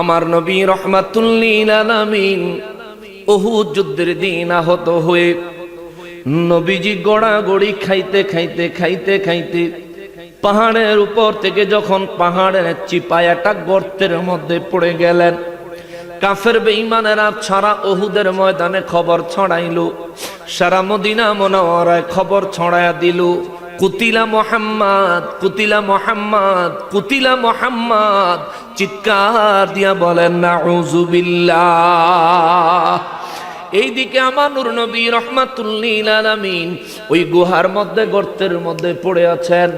আমার নবী রহমাতুল্লিল আলামিন ওহুদ যুদ্ধের দিন আহত হয়ে নবীজি গড়াগড়ি খাইতে খাইতে খাইতে খাইতে পাহাড়ের উপর থেকে যখন পাহাড়ের চিপায় একটা গর্তের মধ্যে পড়ে গেলেন, কাফের বেঈমানেরা ছাড়া ওহুদের ময়দানে খবর ছড়াইল, সারা মদিনা মনোয়ারায় খবর ছড়ায়া দিল। কুতিলা মোহাম্মদ কুতিলা মোহাম্মদ কুতিলা মোহাম্মদ। চিৎকার দিয়া বলেন না এইদিকে আমার নূর নবী রহমাতুল্লিল আলামিন ওই গুহার মধ্যে, গর্তের মধ্যে পড়ে আছেন।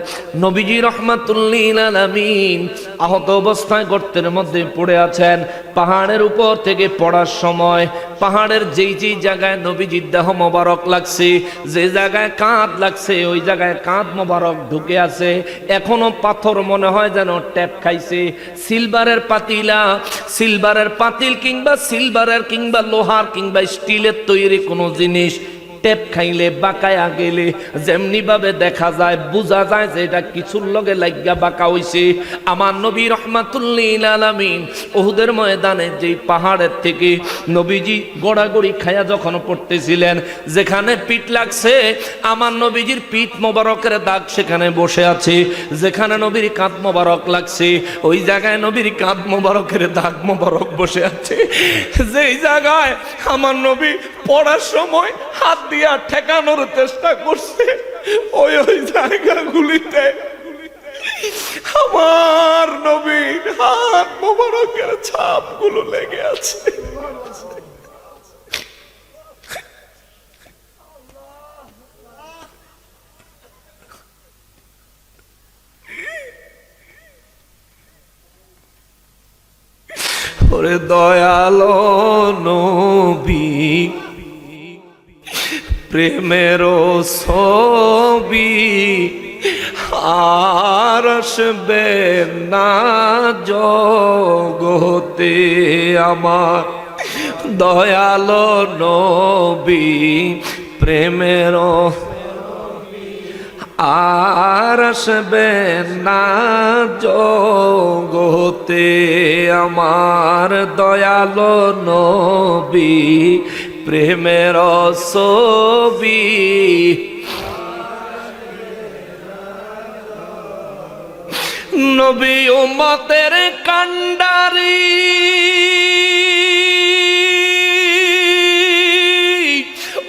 নবীজি রহমাতুল্লিল আলামিন আহত অবস্থায় গর্তের মধ্যে পড়ে আছেন। পাহাড়ের উপর থেকে পড়ার সময় পাহাড়ের যেই যেই জায়গায় নবীজির দেহ মোবারক লাগছে, যে জায়গায় কাঁধ লাগছে, ওই জায়গায় কাঁধ মোবারক ঢুকে আছে। এখনও পাথর মনে হয় যেন ট্যাপ খাইছে। সিলভারের পাতিলা, সিলভারের পাতিল কিংবা সিলভারের কিংবা লোহার কিংবা স্টিলের তৈরি কোনো জিনিস টেপ খাইলে, বাঁকায়া গেলে, যেমনি ভাবে দেখা যায়, বোঝা যায় যে এটা কিছুর লগে লাগিয়া বাঁকা হইছে। আমার নবী রহমাতুল্লিল আলামিন ওহুদের ময়দানে যেই পাহাড়ের থেকে নবীজি গোড়াগড়ি খায়া যখন পড়তেছিলেন, যেখানে পিঠ লাগছে, আমার নবীজির পিঠ মোবারকের দাগ সেখানে বসে আছে। যেখানে নবীর কাঁধ মোবারক লাগছে, ওই জায়গায় নবীর কাঁধ মোবারকের দাগ মোবারক বসে আছে। যেই জায়গায় আমার নবী পড়ার সময় হাত দিয়া ঠেকানোর চেষ্টা করছে। ওই ওই জায়গাগুলিতে আমার নবীর হাত মোবারকের ছাপগুলো লেগে আছে। দয়ালো নবী। প্রেমের ছবি আর আসবে না জগতে আমার দয়ালো নবী, প্রেমের আর আসবে না জগতে আমার দয়ালো নবী প্রেমের ছবি। নবী উম্মতের কান্ডারি।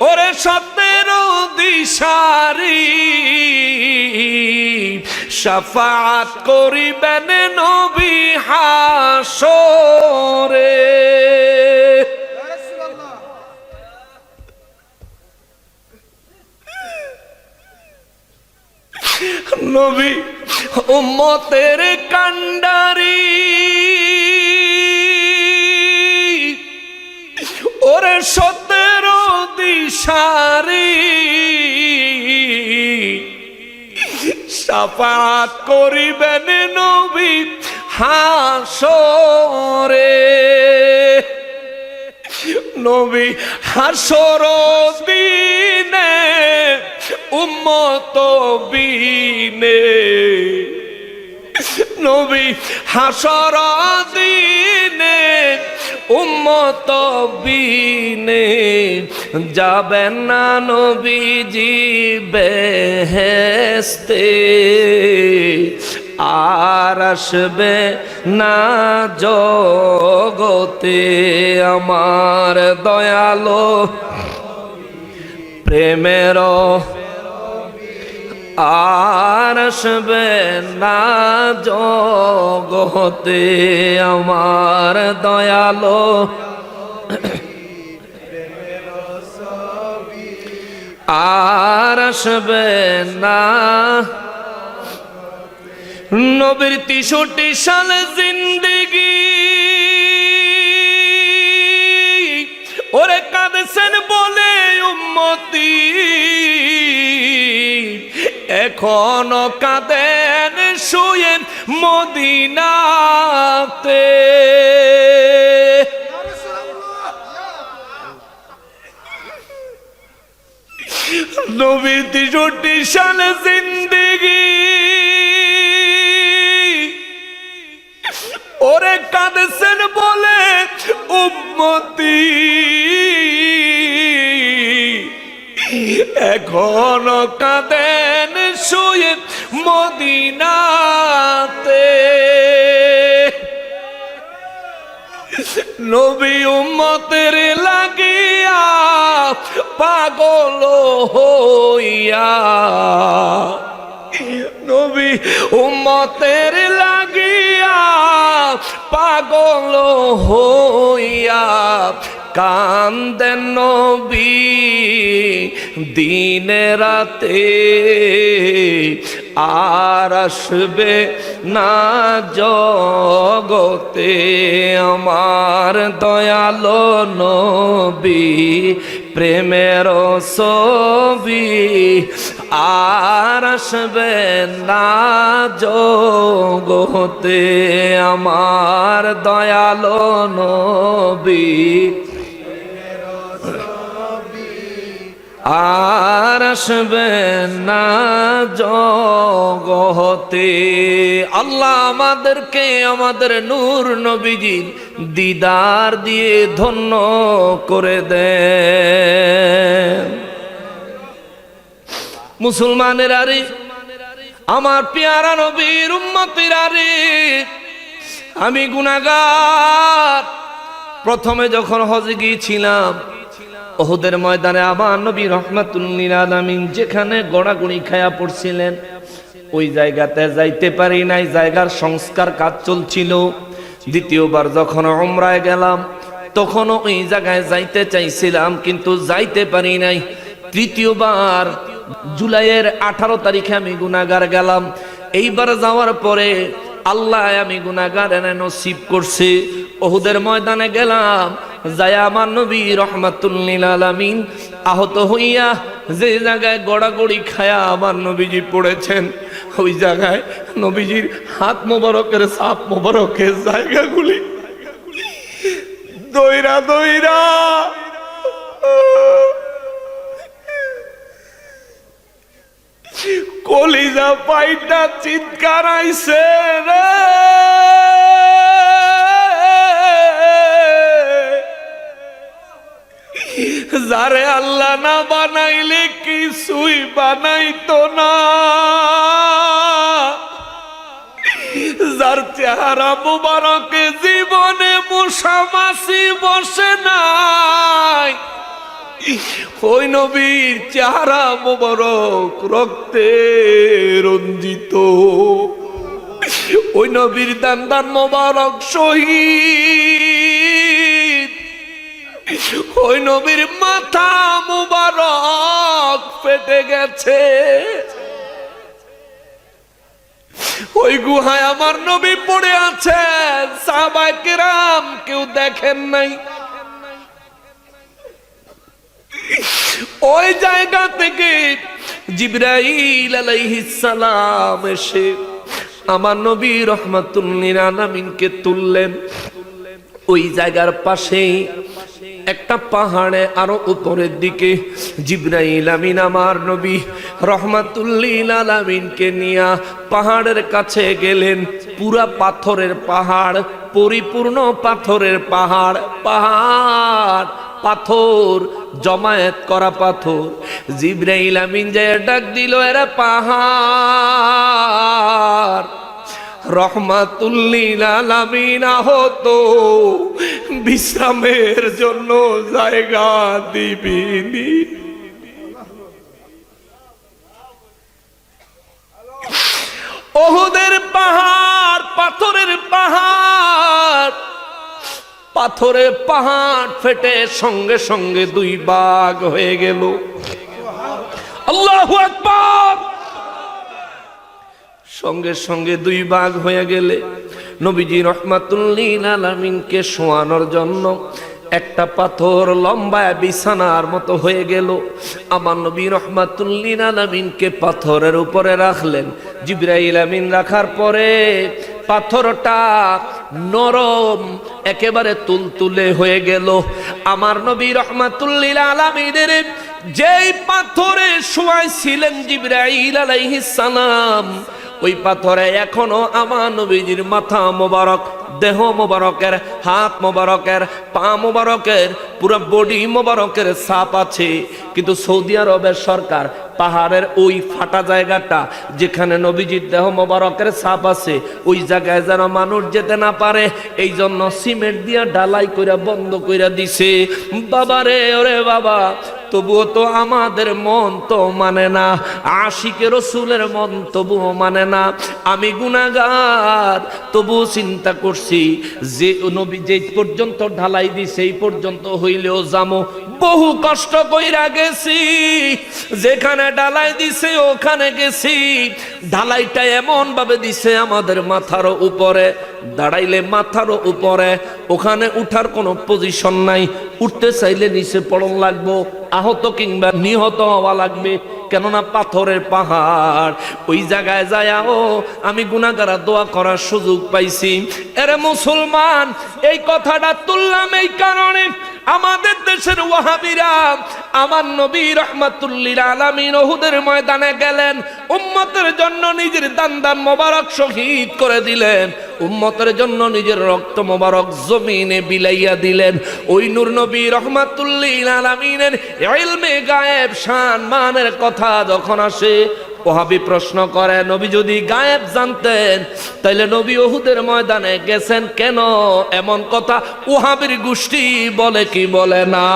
ওরে সত্যের দিশারি। সাফাত করিবেন নবী হাসরে নবী। উম্মতের কান্ডারি ওরে সতেরো দিশারি। সাফাত করিবেন নবী হাসরে। নবী হাসর দিনে উম্মত বিনে নবী হাসর দিনে উম্মত বিনে যাবেন না নবীজি বেহেস্তে আর আসবে না জগতে আমার দয়ালো। প্রেমের আর আসবে না জগতে আমার দয়ালো। আর আসবে না নবীর তিষট্টি সাল জিন্দিগি। ওরে কাঁদছেন বলে উম্মতি এখনও কাঁদেন শুয়েন মদিনাতে। নবীর তিষট্টি সাল এখনও কাঁদেন শুয়ে মদিনাতে। নবী উম্মতের লাগিয়া পাগল হইয়া। নবী উম্মতের লাগিয়া পাগল হইয়া কান্দেন নবী দিনে রাতে আর আসবে না জগতে আমার দয়ালো নবী, প্রেমের ছবি। আর আসবে না জগতে আমার দয়ালো নবী। আর আসবে না জগতে। আল্লাহ আমাদেরকে, আমাদের নূর নবীজি দিদার দিয়ে ধন্য করে দেন। মুসলমানের আরে, আমার পেয়ারা নবীর উম্মতের আরে, আমি গুনাগার প্রথমে যখন হজে গিয়েছিলাম ওহুদের ময়দানে আমার নবী রহমাতুল্লিল আলামিন যেখানে গড়াগড়ি খায়া পড়ছিলেন, ওই জায়গাতে যাইতে পারি নাই, জায়গার সংস্কার কাজ চলছিল। দ্বিতীয়বার যখন ওমরায় গেলাম, তখনও ওই জায়গায় যাইতে চাইছিলাম, কিন্তু যাইতে পারি নাই। তৃতীয়বার জুলাইয়ের আঠারো তারিখে আমি গুনাগার গেলাম। এইবার যাওয়ার পরে আল্লাহ আমি গুনাগার এনে নসিব করছে। ওহুদের ময়দানে গেলাম, যায়া আমার নবী রহমাতুল্লিল আলামিন আহত হইয়া যে জায়গায় গড়াগড়ি খায়া আমার নবীজি পড়েছেন, ওই জায়গায় নবীজির হাত মোবারকের সাপ মোবারকের জায়গাগুলি। দইরা দইরা! কলিজা পাইটা চিৎকার আইছে রে। যারে আল্লাহ না বানাইলে কিছুই বানাইতো না। যার চেহারা মুবারকে জীবনে মুসামাসি বসে নাই। ওই নবীর চেহারা মোবারক রক্তে রঞ্জিত। ওই নবীর দান দান মোবারক শহীদ। ওই নবীর মাথা মোবারক ফেটে গেছে। ওই গুহায় আমার নবী পড়ে আছেন, সাহাবায়ে কেরাম কেউ দেখেন নাই। ওই জায়গা থেকে জিব্রাইল সালাম এসে আমার নবী রহমাতুল্লিল আলামিনকে তুললেন। ওই জায়গার পাশেই একটা পাহাড়ে আরও উপরের দিকে জিব্রাইল আমিন আমার নবী রহমাতুল্লিল আলামিনকে নিয়া পাহাড়ের কাছে গেলেন। পুরা পাথরের পাহাড়, পরিপূর্ণ পাথরের পাহাড় পাহাড়। পাথর, জমায়েত করা পাথর। জিব্রাইল আমিন যে ডাক দিল, এরা পাহাড়। রহমাতুল্লিল আলামিন আহত। বিশ্রামের জন্য জায়গা দিবিনি। ওহুদের পাহাড়, পাথরের পাহাড়। পাথরের পাহাড় ফেটে সঙ্গে সঙ্গে দুই বাঘ হয়ে গেল। আল্লাহ সঙ্গে সঙ্গে দুই বাঘ হয়ে গেলে নবীজি রহমাতুল্লিন আলামিনকে শোয়ানোর জন্য একটা পাথর লম্বায় বিছানার মতো হয়ে গেল। আমার নবী রহমাতুল্লিন আলামিনকে পাথরের উপরে রাখলেন। জিব্রাইল আমিন রাখার পরে পাথরটা নরম, একেবারে তুলতুলে হয়ে গেল। আমার নবী রহমাতুল্লিল আলামিনের যেই পাথরে শোয়াইছিলেন জিব্রাইল আলাইহিস সালাম, ওই পাথরে এখনও আমার নবীজির মাথা মোবারক, দেহ মোবারকের, হাত মোবারকের, পা মোবারকের, পুরো বডি মোবারকের সাপ আছে। কিন্তু সৌদি আরবের সরকার পাহাড়ের ওই ফাটা জায়গাটা যেখানে নবীজির দেহ মোবারকের ছাপ আছে, ওই জায়গায় যেন মানুষ যেতে না পারে এই জন্য সিমেন্ট দিয়া ডালাই কইরা বন্ধ কইরা দিছে। বাবারে, ওরে বাবা, তবুও তো আমাদের মন তো মানে না, আশিকে রসুলের মন তবুও মানে না। আমি গুনাগার তবুও চিন্তা করছি যে নবী যে পর্যন্ত ঢালাই দি সেই পর্যন্ত হইলেও যামো। বহু কষ্ট কইরা গেছি, যেখানে ডালাই দিছে ওখানে গেছি। ঢালাইটা এমন ভাবে দিছে আমাদের মাথার উপরে, দাঁড়াইলে মাথার উপরে, ওখানে উঠার কোনো পজিশন নাই। উঠতে চাইলে নিচে পড়ন লাগবো, আহত কিংবা নিহত হওয়া লাগবে। কেননা পাথরের পাহাড়, ওই জায়গায় যায়, ও, আমি গুনাগারা দোয়া করার সুযোগ পাইছি। এরে মুসলমান, এই কথাটা তুললাম এই কারণে আমাদের দেশের ওয়াহাবিরা আমার নবী রহমাতুল্লিল আলামিন ওহুদের ময়দানে গেলেন, উম্মতের জন্য নিজের দান দান মোবারক শহীদ করে দিলেন, উম্মতের জন্য নিজের রক্ত মোবারক জমিনে বিলাইয়া দিলেন। ওই নূর নবী রহমাতুল্লিল আলামিনের ইলমে গায়েব শান মানের কথা যখন আসে ওহাবি প্রশ্ন করে, নবী যদি গায়েব জানতেন, তাইলে নবী ওহুদের ময়দানে গেছেন কেন? এমন কথা ওহাবির গোষ্ঠী বলে কি বলে না?